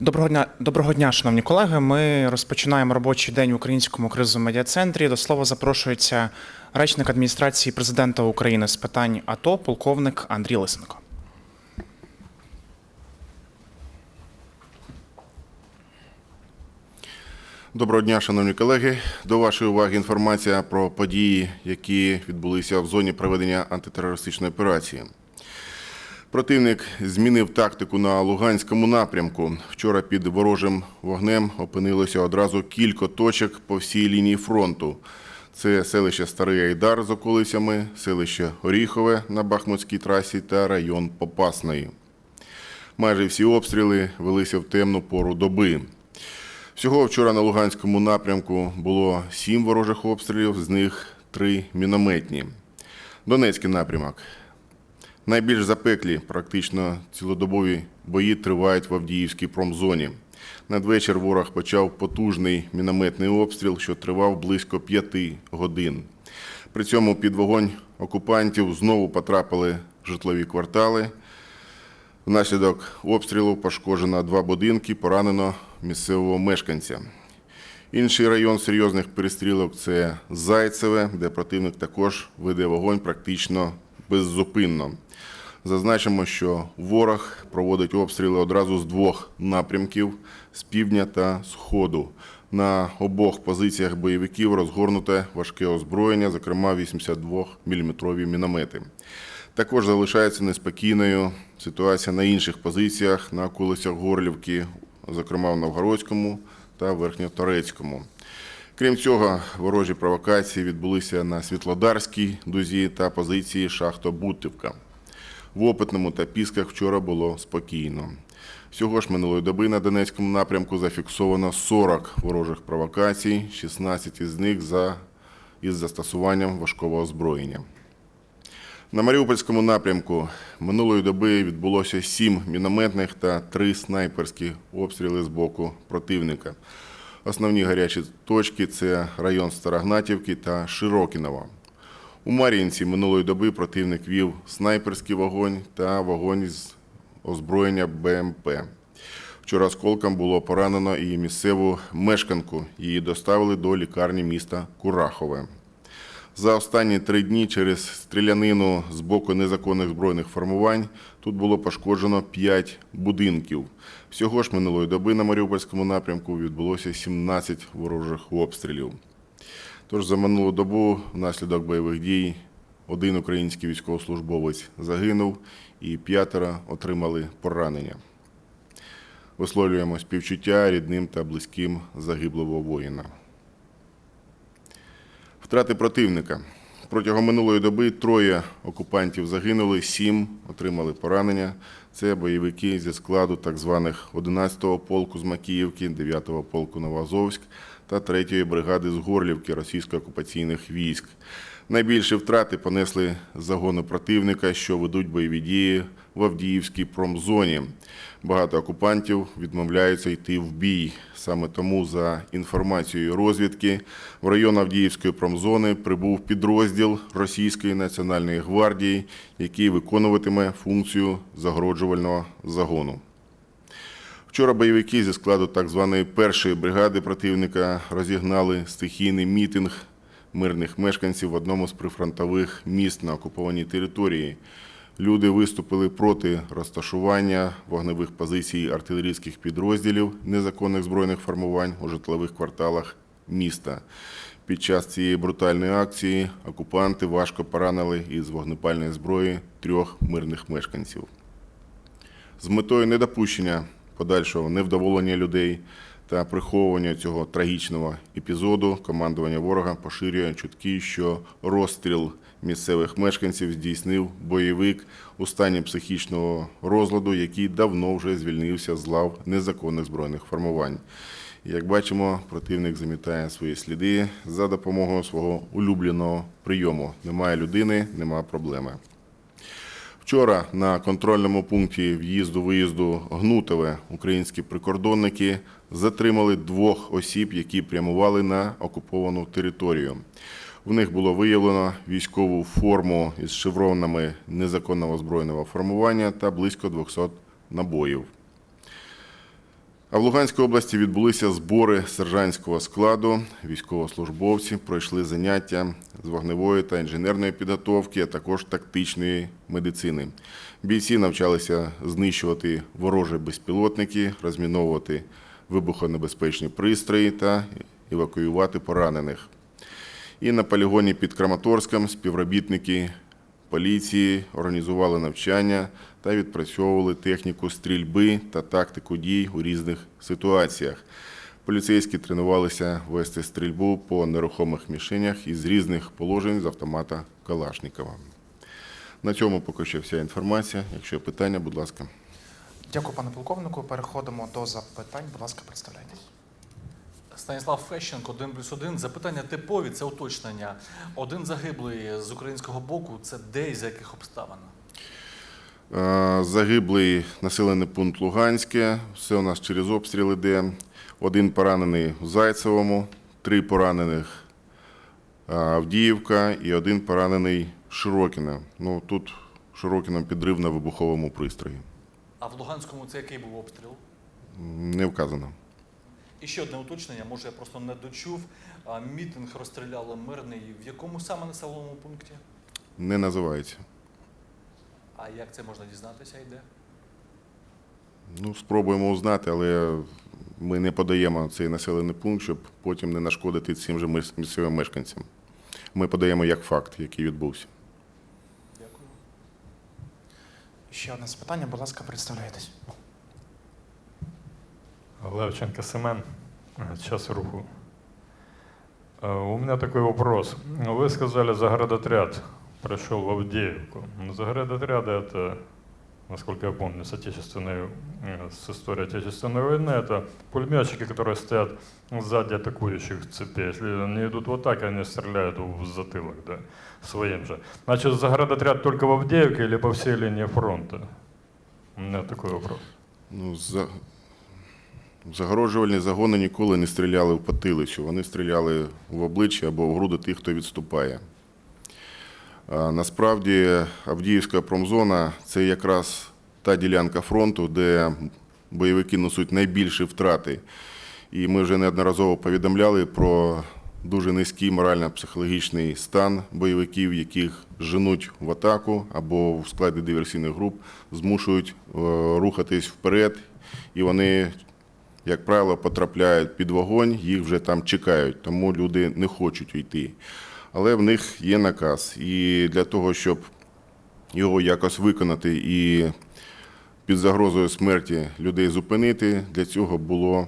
Доброго дня, доброго дня, шановні колеги. Ми розпочинаємо робочий день в Українському кризовому медіа-центрі. До слова запрошується речник адміністрації президента України з питань АТО, полковник Андрій Лисенко. Доброго дня, шановні колеги. До вашої уваги інформація про події, які відбулися в зоні проведення антитерористичної операції. Противник змінив тактику на Луганському напрямку. Вчора під ворожим вогнем опинилося одразу кілька точок по всій лінії фронту. Це селище Старий Айдар з околицями, селище Оріхове на Бахмутській трасі та район Попасної. Майже всі обстріли велися в темну пору доби. Всього вчора на Луганському напрямку було сім ворожих обстрілів, з них три мінометні. Донецький напрямок. Найбільш запеклі, практично цілодобові бої тривають в Авдіївській промзоні. Надвечір ворог почав потужний мінометний обстріл, що тривав близько п'яти годин. При цьому під вогонь окупантів знову потрапили житлові квартали. Внаслідок обстрілу пошкоджено два будинки, поранено місцевого мешканця. Інший район серйозних перестрілок це Зайцеве, де противник також веде вогонь практично беззупинно. Зазначимо, що ворог проводить обстріли одразу з двох напрямків з півдня та сходу. На обох позиціях бойовиків розгорнуте важке озброєння, зокрема 82-мм міномети. Також залишається неспокійною ситуація на інших позиціях на околицях Горлівки, зокрема в Новгородському та Верхньоторецькому. Крім цього, ворожі провокації відбулися на Світлодарській дузі та позиції Шахто-Бутівка. В Опитному та Пісках вчора було спокійно. Всього ж минулої доби на Донецькому напрямку зафіксовано 40 ворожих провокацій, 16 із них за, із застосуванням важкого озброєння. На Маріупольському напрямку минулої доби відбулося сім мінометних та три снайперські обстріли з боку противника. Основні гарячі точки це район Старогнатівки та Широкінова. У Мар'їнці минулої доби противник вів снайперський вогонь та вогонь з озброєння БМП. Вчора осколком було поранено і місцеву мешканку. Її доставили до лікарні міста Курахове. За останні три дні через стрілянину з боку незаконних збройних формувань тут було пошкоджено 5 будинків. Всього ж минулої доби на Маріупольському напрямку відбулося 17 ворожих обстрілів. Тож за минулу добу внаслідок бойових дій один український військовослужбовець загинув і п'ятеро отримали поранення. Висловлюємо співчуття рідним та близьким загиблого воїна. Втрати противника. Протягом минулої доби троє окупантів загинули, сім отримали поранення. Це бойовики зі складу так званих 11-го полку з Макіївки, 9-го полку Новоазовськ та 3-ї бригади з Горлівки російсько-окупаційних військ. Найбільші втрати понесли загони противника, що ведуть бойові дії в Авдіївській промзоні. Багато окупантів відмовляються йти в бій. Саме тому, за інформацією розвідки, в район Авдіївської промзони прибув підрозділ Російської національної гвардії, який виконуватиме функцію загороджувального загону. Вчора бойовики зі складу так званої першої бригади противника розігнали стихійний мітинг мирних мешканців в одному з прифронтових міст на окупованій території. Люди виступили проти розташування вогневих позицій артилерійських підрозділів незаконних збройних формувань у житлових кварталах міста. Під час цієї брутальної акції окупанти важко поранили із вогнепальної зброї трьох мирних мешканців. З метою недопущення подальшого невдоволення людей та приховування цього трагічного епізоду командування ворога поширює чутки, що розстріл місцевих мешканців здійснив бойовик у стані психічного розладу, який давно вже звільнився з лав незаконних збройних формувань. Як бачимо, противник замітає свої сліди за допомогою свого улюбленого прийому. Немає людини, нема проблеми. Вчора на контрольному пункті в'їзду-виїзду Гнутове українські прикордонники затримали двох осіб, які прямували на окуповану територію. В них було виявлено військову форму із шевронами незаконного збройного формування та близько 200 набоїв. А в Луганській області відбулися збори сержантського складу. Військовослужбовці пройшли заняття з вогневої та інженерної підготовки, а також тактичної медицини. Бійці навчалися знищувати ворожі безпілотники, розміновувати вибухонебезпечні пристрої та евакуювати поранених. І на полігоні під Краматорськом співробітники поліції організували навчання та відпрацьовували техніку стрільби та тактику дій у різних ситуаціях. Поліцейські тренувалися вести стрільбу по нерухомих мішенях із різних положень з автомата Калашникова. На цьому поки що вся інформація. Якщо питання, будь ласка. Дякую, пане полковнику. Переходимо до запитань. Будь ласка, представляйтесь. Станіслав Фещенко, 1 плюс 1. Запитання типові, це уточнення. Один загиблий з українського боку, це де і за яких обставин? Е, Загиблий населений пункт Луганське. Все у нас через обстріл іде. Один поранений у Зайцевому, три поранених е, Авдіївка і один поранений Широкіна. Ну тут Широкіном підрив на вибуховому пристрої. А в Луганському це який був обстріл? Не вказано. І ще одне уточнення, може я просто не дочув. Мітинг розстріляли мирний. В якому саме населеному пункті? Не називається. А як це можна дізнатися йде? Ну, спробуємо узнати, але ми не подаємо цей населений пункт, щоб потім не нашкодити цим же місцевим мешканцям. Ми подаємо як факт, який відбувся. Дякую. Ще одне запитання, будь ласка, представляйтесь. Левченко Семен, час руху. Э, У меня такой вопрос. Вы сказали, заградотряд пришел в Авдеевку. Но Заградотряды это, насколько я помню, с, отечественной, э, с историей Отечественной войны, это пулеметчики, которые стоят сзади атакующих цепей. Если они идут вот так, они стреляют в затылок, да, своим же. Значит, заградотряд только в Авдеевке или по всей линии фронта? У меня такой вопрос. Ну, за... Загороджувальні загони ніколи не стріляли в потилицю, вони стріляли в обличчя або в груди тих, хто відступає. Насправді Авдіївська промзона це якраз та ділянка фронту, де бойовики несуть найбільші втрати. І ми вже неодноразово повідомляли про дуже низький морально-психологічний стан бойовиків, яких женуть в атаку або в складі диверсійних груп, змушують е, рухатись вперед, і вони, як правило, потрапляють під вогонь, їх вже там чекають, тому люди не хочуть йти. Але в них є наказ. І для того, щоб його якось виконати і під загрозою смерті людей зупинити, для цього було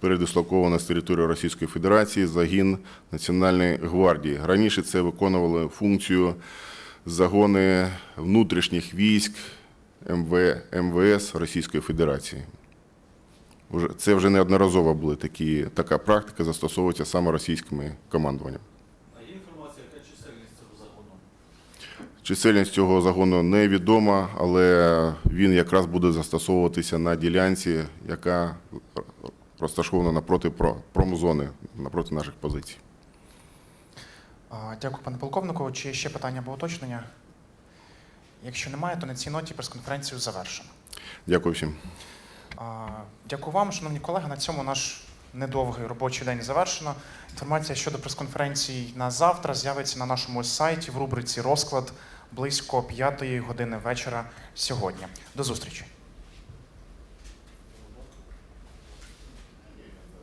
передислоковано з території Російської Федерації загін Національної гвардії. Раніше це виконували функцію загони внутрішніх військ МВ, МВС Російської Федерації. Це вже неодноразово були такі, така практика застосовується саме російськими командуванням. А є інформація, яка чисельність цього загону? Чисельність цього загону невідома, але він якраз буде застосовуватися на ділянці, яка розташована напроти про- промзони, напроти наших позицій. Дякую, пане полковнику. Чи ще питання або уточнення? Якщо немає, то на цій ноті прес-конференцію завершено. Дякую всім. Дякую вам, шановні колеги. На цьому наш недовгий робочий день завершено. Інформація щодо прес-конференції на завтра з'явиться на нашому сайті в рубриці Розклад близько 5 години вечора сьогодні. До зустрічі.